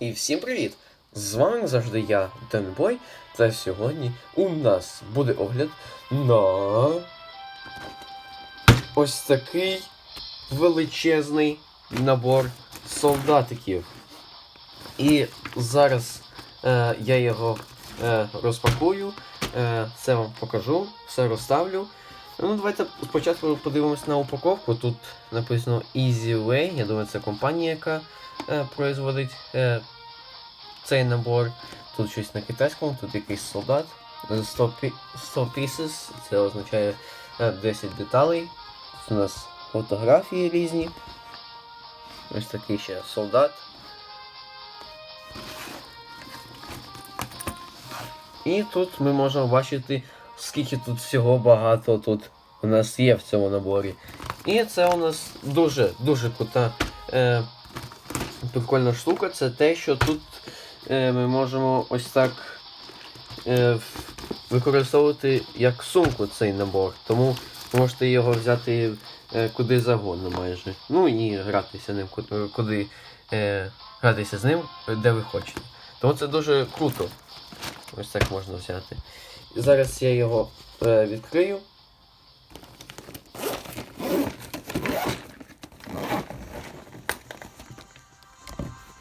І всім привіт! З вами завжди я, Денбой, та сьогодні у нас буде огляд на ось такий величезний набор солдатиків. І зараз е, я його е, розпакую, е, це вам покажу, все розставлю. Ну, давайте спочатку подивимось на упаковку. Тут написано Easy Way. Я думаю, це компанія, яка е, производить е, цей набор. Тут щось на китайському, тут якийсь солдат. 100, пі- 100 pieces, це означає е, 10 деталей. Тут у нас фотографії різні. Ось такий ще солдат. І тут ми можемо бачити, скільки тут всього багато тут у нас є в цьому наборі. І це у нас дуже дуже крута е, прикольна штука. Це те, що тут е, ми можемо ось так е, використовувати як сумку цей набор. Тому можете його взяти е, куди завгодно майже. Ну і гратися ним куди е, гратися з ним, де ви хочете. Тому це дуже круто. Ось так можна взяти. Зараз я його е, відкрию.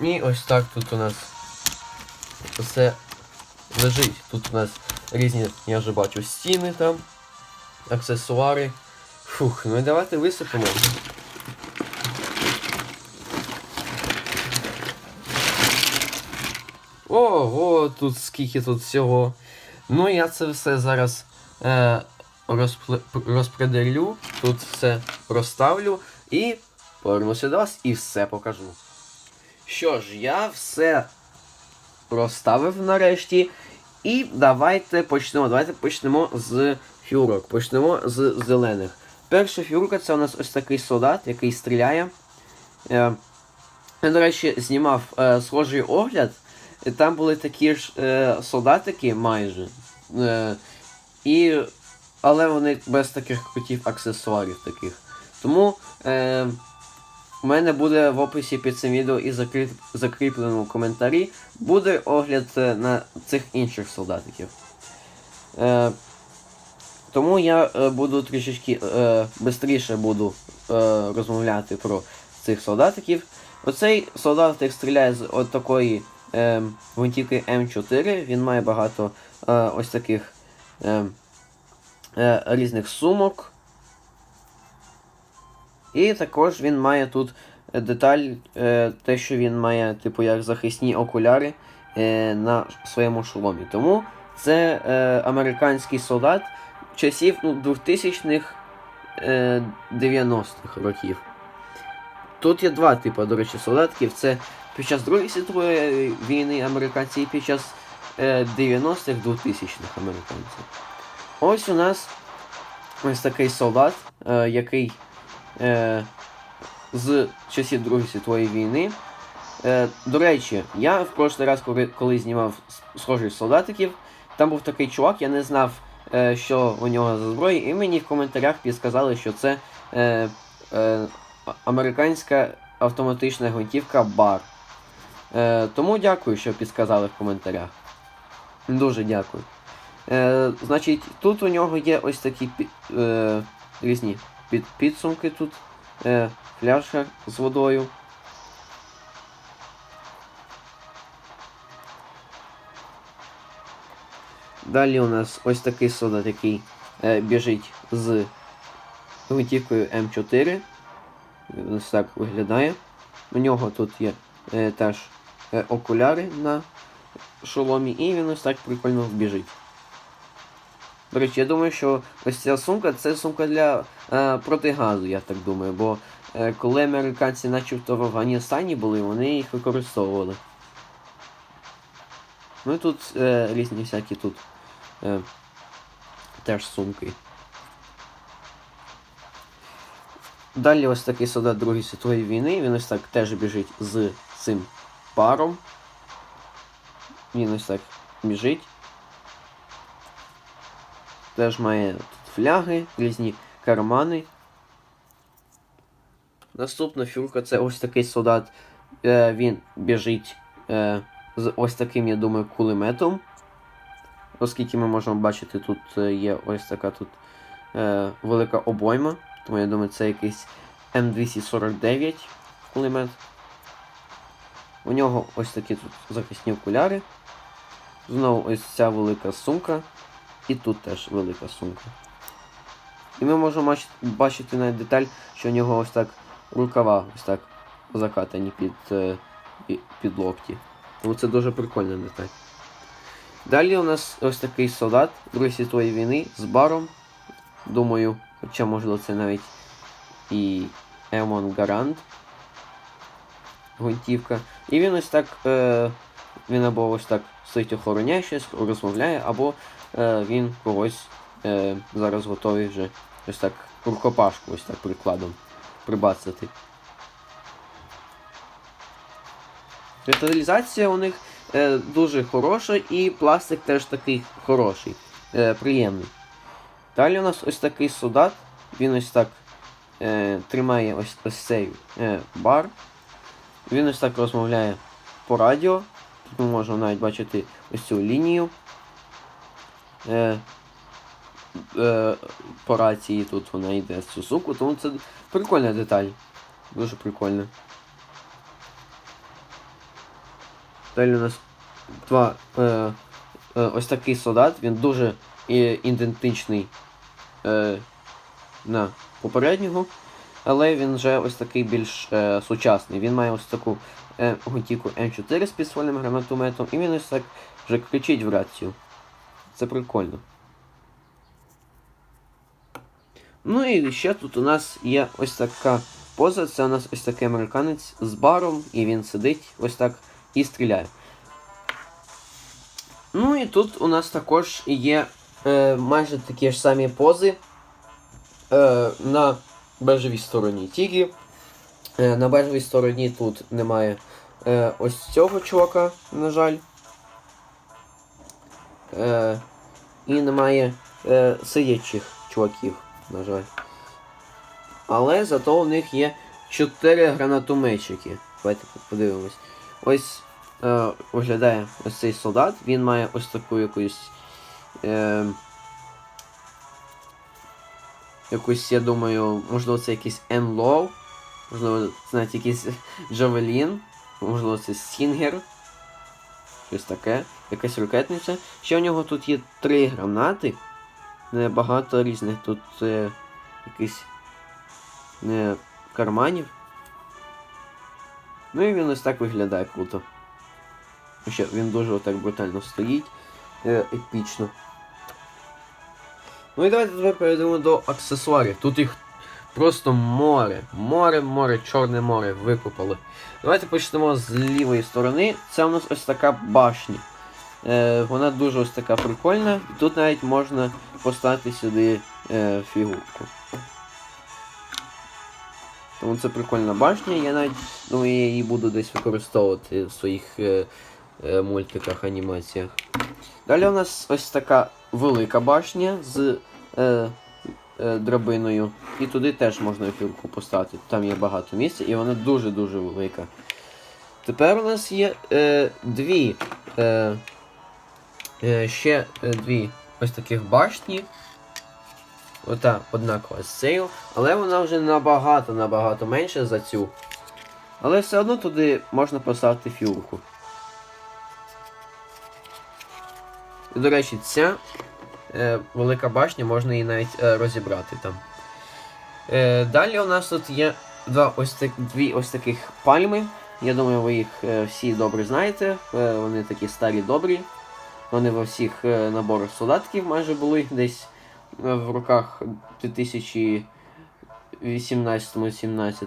І ось так тут у нас все лежить. Тут у нас різні, я вже бачу, стіни там, аксесуари. Фух, ну і давайте висипемо. Ого, тут скільки тут всього. Ну, я це все зараз е, розпределю, тут все розставлю і повернуся до вас і все покажу. Що ж, я все розставив нарешті. І давайте почнемо. Давайте почнемо з фюрок. Почнемо з зелених. Перша фюрка це у нас ось такий солдат, який стріляє. Е, я, до речі, знімав е, схожий огляд. Там були такі ж е, солдатики майже. І, але вони без таких крутів аксесуарів таких. Тому у мене буде в описі під цим відео і закріп, закріпленому коментарі буде огляд е, на цих інших солдатиків. Е, тому я е, буду трішечки е, швидше буду е, розмовляти про цих солдатиків. Оцей солдатик стріляє з от такої е, гвинтівки М4. Він має багато е, ось таких е, е, різних сумок. І також він має тут деталь, е, те, що він має, типу, як захисні окуляри е, на своєму шоломі. Тому це е, американський солдат часів ну, 2000-х е, 90-х років. Тут є два типи, до речі, солдатків. Це під час Другої світової війни американці і під час е, 90-х 2000-х американців. Ось у нас ось такий солдат, який е, з часів Другої світової війни. Е, до речі, я в прошлий раз, коли, коли знімав схожих солдатиків, там був такий чувак, я не знав, е, що у нього за зброя, і мені в коментарях підсказали, що це е, е, американська автоматична гвинтівка бар. Е, тому дякую, що підсказали в коментарях. Дуже дякую. Е, значить, тут у нього є ось такі е, різні під, підсумки тут. Е, пляшка з водою. Далі у нас ось такий солдат, який е, біжить з гвинтівкою М4. Він Ось так виглядає. У нього тут є е, теж е, окуляри на шоломі, і він ось так прикольно біжить. До речі, я думаю, що ось ця сумка це сумка для е, протигазу, я так думаю, бо е, коли американці начебто в Афганістані були, вони їх використовували. Ну і тут е, різні всякі тут е, теж сумки. Далі ось такий солдат Другої світової війни, він ось так теж біжить з цим паром. Він ось так біжить. Теж має тут фляги, різні кармани. Наступна фюрка це ось такий солдат. Е, він біжить е, з ось таким, я думаю, кулеметом. Оскільки ми можемо бачити, тут е, є ось така тут велика обойма. Тому я думаю, це якийсь М249 кулемет. У нього ось такі тут захисні окуляри. Знову ось ця велика сумка. І тут теж велика сумка. І ми можемо бачити навіть деталь, що у нього ось так рукава ось так закатані під, е, під локті. Тому це дуже прикольна деталь. Далі у нас ось такий солдат Другої світової війни з баром. Думаю, хоча можливо це навіть і Емон Гарант. Гвинтівка. І він ось так. Е, він або ось так стоїть охороняє щось, розмовляє, або е, він когось е, зараз готовий вже ось так рукопашку ось так прикладом прибацати. Деталізація у них е, дуже хороша і пластик теж такий хороший, е, приємний. Далі у нас ось такий солдат, він ось так е, тримає ось, ось цей е, бар. Він ось так розмовляє по радіо. Ми можемо навіть бачити ось цю лінію. Е, е, по рації тут вона йде з цю сумку, тому це прикольна деталь. Дуже прикольна. Далі у нас два. Е, е, ось такий солдат, він дуже е, ідентичний е, на попереднього, але він вже ось такий більш е, сучасний. Він має ось таку е, гвинтівку М4 з підствольним гранатометом, і він ось так вже кричить в рацію. Це прикольно. Ну і ще тут у нас є ось така поза. Це у нас ось такий американець з баром, і він сидить ось так і стріляє. Ну і тут у нас також є е, майже такі ж самі пози е, на бежевій стороні. Тільки е, на бежевій стороні тут немає е, ось цього чувака, на жаль. Е, і немає сидячих чуваків, на жаль. Але зато у них є 4 гранатометчики. Давайте подивимось. Ось е, виглядає ось цей солдат. Він має ось таку якусь. Е, якусь, я думаю, можливо, це якийсь Enlow. Можливо, це навіть якийсь Джавелін. Можливо, це Сінгер. Щось таке. Якась ракетниця. Ще у нього тут є три гранати. Не багато різних. Тут е, якийсь не карманів. Ну і він ось так виглядає круто. Ще він дуже отак брутально стоїть. Е, епічно. Ну і давайте тепер перейдемо до аксесуарів. Тут їх просто море. Море, море, чорне море викопали. Давайте почнемо з лівої сторони. Це у нас ось така башня. Е, вона дуже ось така прикольна. Тут навіть можна поставити сюди е, фігурку. Тому це прикольна башня, я навіть думаю, я її буду десь використовувати в своїх е, мультиках, анімаціях. Далі у нас ось така велика башня з е, е, драбиною. І туди теж можна фігурку поставити. Там є багато місця і вона дуже-дуже велика. Тепер у нас є е, дві. Е, е, ще е, дві ось таких башні. Ота однакова з цією, але вона вже набагато-набагато менша за цю. Але все одно туди можна поставити фігурку. І, до речі, ця е, велика башня, можна її навіть е, розібрати там. Е, далі у нас тут є два ось так, дві ось таких пальми. Я думаю, ви їх е, всі добре знаєте. Е, вони такі старі добрі. Вони во всіх е, наборах солдатків майже були десь е, в роках 2018-17.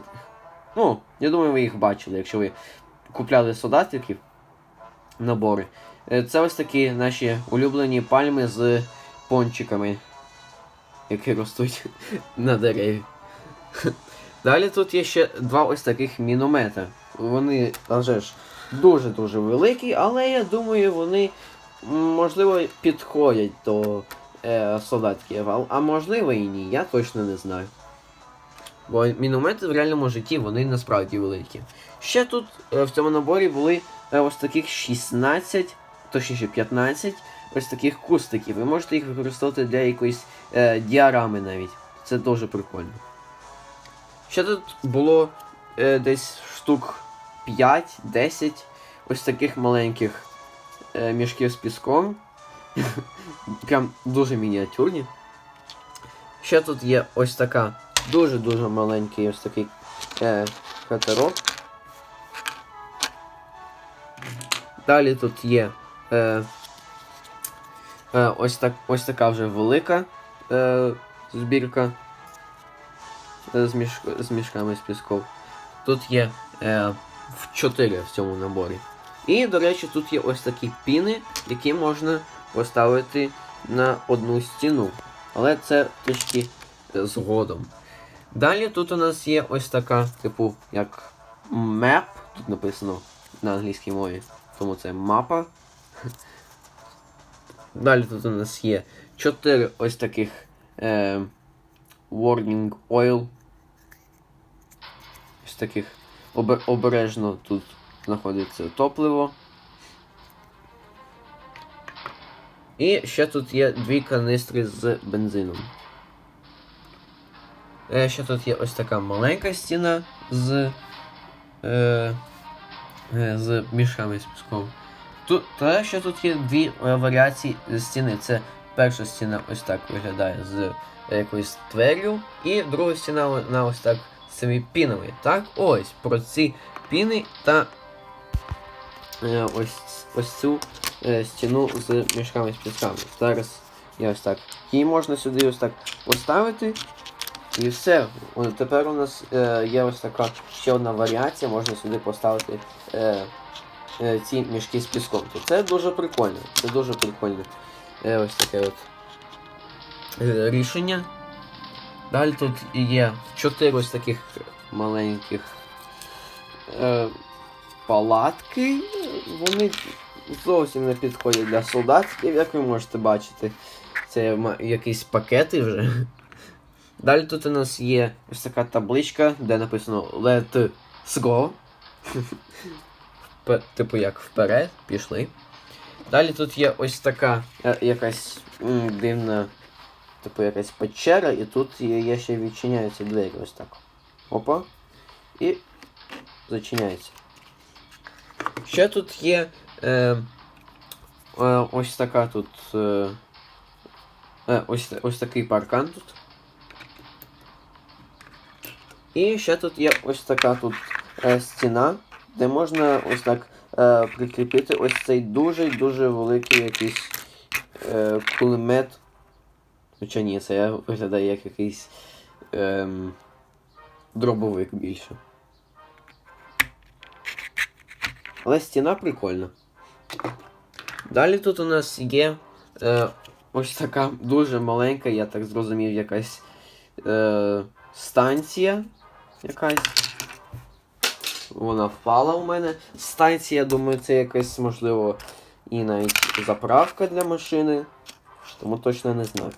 Ну, я думаю, ви їх бачили, якщо ви купляли солдатиків набори. Е, Це ось такі наші улюблені пальми з пончиками, які ростуть на дереві. Далі тут є ще два ось таких міномета. Вони, а вже ж, дуже-дуже великі, але я думаю, вони можливо підходять до е, солдатків, а, а можливо і ні, я точно не знаю. Бо міномети в реальному житті вони насправді великі. Ще тут е, в цьому наборі були е, ось таких 16, точніше 15 ось таких кустиків. Ви можете їх використовувати для якоїсь е, діарами навіть. Це дуже прикольно. Ще тут було е, десь штук 5-10 ось таких маленьких е, мішків з піском. Прям дуже мініатюрні. Ще тут є ось така дуже-дуже маленький ось такий е, катерок. Далі тут є е, е, ось, так, ось така вже велика е, збірка е, з, міш, з мішками з піском. Тут є е, в 4 в цьому наборі. І, до речі, тут є ось такі піни, які можна поставити на одну стіну. Але це трішки е, згодом. Далі тут у нас є ось така, типу, як map, тут написано на англійській мові, тому це мапа. Далі тут у нас є 4 ось таких е, warning oil. Ось таких обе- обережно тут знаходиться топливо. І ще тут є дві канистри з бензином. Е, ще тут є ось така маленька стіна з, е, е, з мішками з піском. Тут, та ще тут є дві е, варіації стіни. Це перша стіна ось так виглядає з е, якоюсь дверю, і друга стіна вона ось так з цими пінами. Так, ось про ці піни та е, ось, ось цю е, стіну з мішками з пісками. Зараз я ось так. Її можна сюди ось так поставити. І все. Тепер у нас е, є ось така ще одна варіація, можна сюди поставити е, ці мішки з піском. То це дуже прикольно. Це дуже прикольне е, ось таке от е, рішення. Далі тут є чотири ось таких маленьких е, палатки. Вони зовсім не підходять для солдатських, як ви можете бачити. Це якісь пакети вже. Далі тут у нас є ось така табличка, де написано Let go. Типу як вперед, пішли. Далі тут є ось така е, якась дивна, типу якась печера, і тут є ще відчиняються двері ось так. Опа. І зачиняється. Ще тут є е, е, ось така тут. Е, е, ось, ось такий паркан тут. І ще тут є ось така тут е, стіна, де можна ось так е, прикріпити ось цей дуже-дуже великий якийсь е, кулемет. Хоча ні, це виглядає як якийсь ем, дробовик більше. Але стіна прикольна. Далі тут у нас є е, ось така дуже маленька, я так зрозумів, якась е, станція. Якась. Вона впала у мене. Станція, я думаю, це якась, можливо, і навіть заправка для машини. Тому точно не знаю.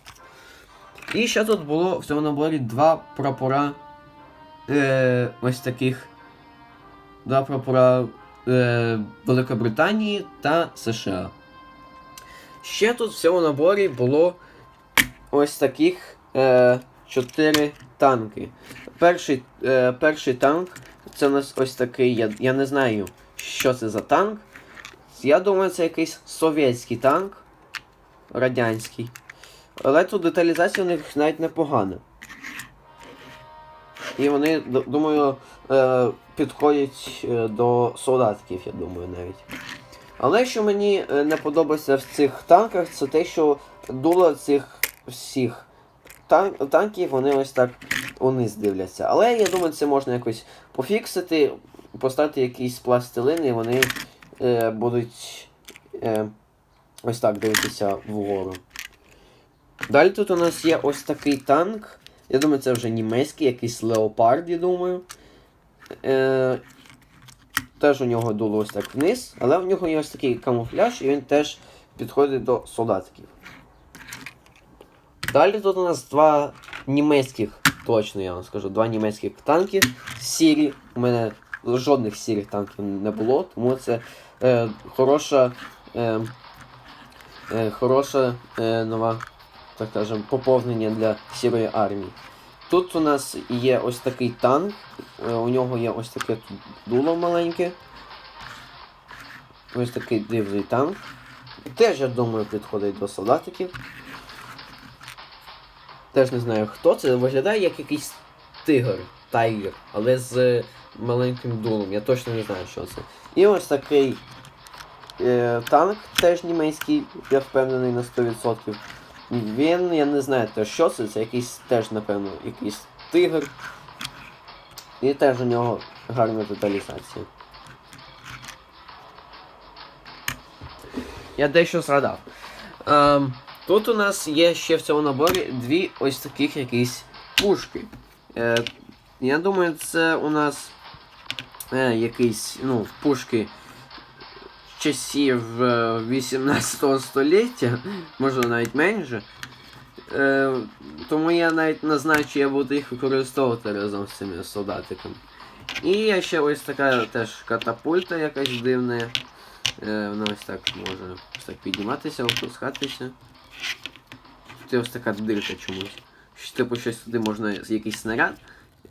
І ще тут було в цьому наборі два прапора. Е, ось таких. Два прапора е, Великобританії та США. Ще тут в цьому наборі було ось таких е, чотири танки. Перший, е, перший танк це у нас ось такий. Я, я не знаю, що це за танк. Я думаю, це якийсь совєтський танк. Радянський. Але тут деталізація у них навіть непогана. І вони, думаю, е, підходять е, до солдатків, я думаю, навіть. Але що мені е, не подобається в цих танках, це те, що дуло цих всіх тан танків, вони ось так униз дивляться. Але я думаю, це можна якось пофіксити, поставити якийсь пластилин, і вони е, будуть е, ось так дивитися вгору. Далі тут у нас є ось такий танк. Я думаю, це вже німецький, якийсь леопард, я думаю. Е, теж у нього дуло ось так вниз, але в нього є ось такий камуфляж, і він теж підходить до солдатиків. Далі тут у нас два німецьких, точно я вам скажу. Два німецьких танки сірі. У мене жодних сірих танків не було, тому це е, хороша. Е, е, хороша е, нова, так скажем, поповнення для сірої армії. Тут у нас є ось такий танк, е, у нього є ось таке дуло маленьке. Ось такий дивний танк. Теж, я думаю, підходить до солдатиків. Теж не знаю хто це. Виглядає як якийсь тигр, тайгер, але з е, маленьким дулом. Я точно не знаю, що це. І ось такий е, танк, теж німецький, я впевнений на 100%. Він, я не знаю теж, що це, це якийсь теж, напевно, якийсь тигр. І теж у нього гарна деталізація. Я дещо згадав. Ем, тут у нас є ще в цьому наборі дві ось таких якісь пушки. Е, я думаю, це у нас е, якісь ну, пушки часів е, 18 століття, можливо навіть менше. Е, тому я навіть не знаю, чи я буду їх використовувати разом з цими солдатиками. І є ще ось така теж катапульта якась дивна. Е, вона ось так може ось так підніматися, опускатися. Це ось така дирка чомусь. Типу щось туди можна якийсь снаряд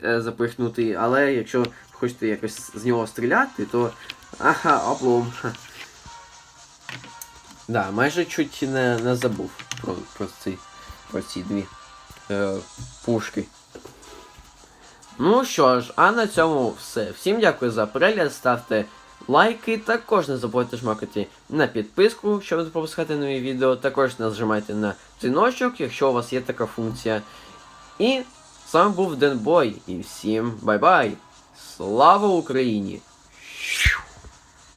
е, запихнути, але якщо хочете якось з нього стріляти, то. Ага, облом. Да, майже чуть не, не забув про, про, ці, про ці дві е, пушки. Ну що ж, а на цьому все. Всім дякую за перегляд, ставте лайки, також не забудьте жмакати на підписку, щоб не пропускати нові відео. Також нажимайте на дзвіночок, якщо у вас є така функція. І з вами був Денбой. І всім бай-бай! Слава Україні!